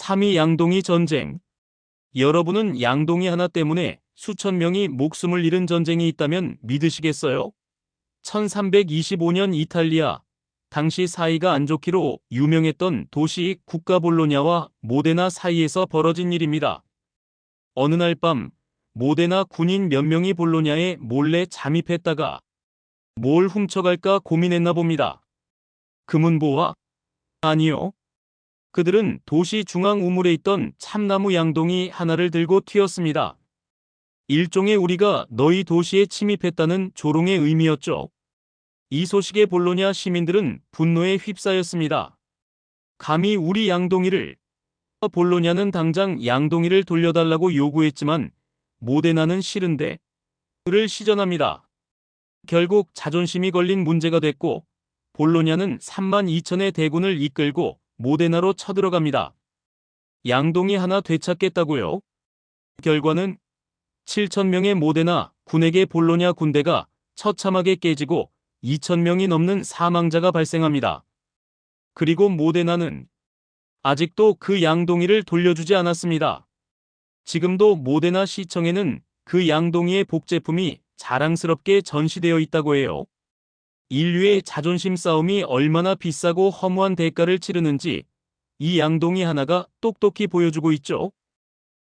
3위 양동이 전쟁. 여러분은 양동이 하나 때문에 수천 명이 목숨을 잃은 전쟁이 있다면 믿으시겠어요? 1325년 이탈리아. 당시 사이가 안 좋기로 유명했던 도시 국가 볼로냐와 모데나 사이에서 벌어진 일입니다. 어느 날 밤 모데나 군인 몇 명이 볼로냐에 몰래 잠입했다가 뭘 훔쳐갈까 고민했나 봅니다. 금은보화? 아니요. 그들은 도시 중앙 우물에 있던 참나무 양동이 하나를 들고 튀었습니다. 일종의 우리가 너희 도시에 침입했다는 조롱의 의미였죠. 이 소식에 볼로냐 시민들은 분노에 휩싸였습니다. 감히 우리 양동이를 볼로냐는 당장 양동이를 돌려달라고 요구했지만 모데나는 싫은데 그를 시전합니다. 결국 자존심이 걸린 문제가 됐고 볼로냐는 3만 2천의 대군을 이끌고 모데나로 쳐들어갑니다. 양동이 하나 되찾겠다고요? 결과는 7천 명의 모데나 군에게 볼로냐 군대가 처참하게 깨지고 2천 명이 넘는 사망자가 발생합니다. 그리고 모데나는 아직도 그 양동이를 돌려주지 않았습니다. 지금도 모데나 시청에는 그 양동이의 복제품이 자랑스럽게 전시되어 있다고 해요. 인류의 자존심 싸움이 얼마나 비싸고 허무한 대가를 치르는지 이 양동이 하나가 똑똑히 보여주고 있죠.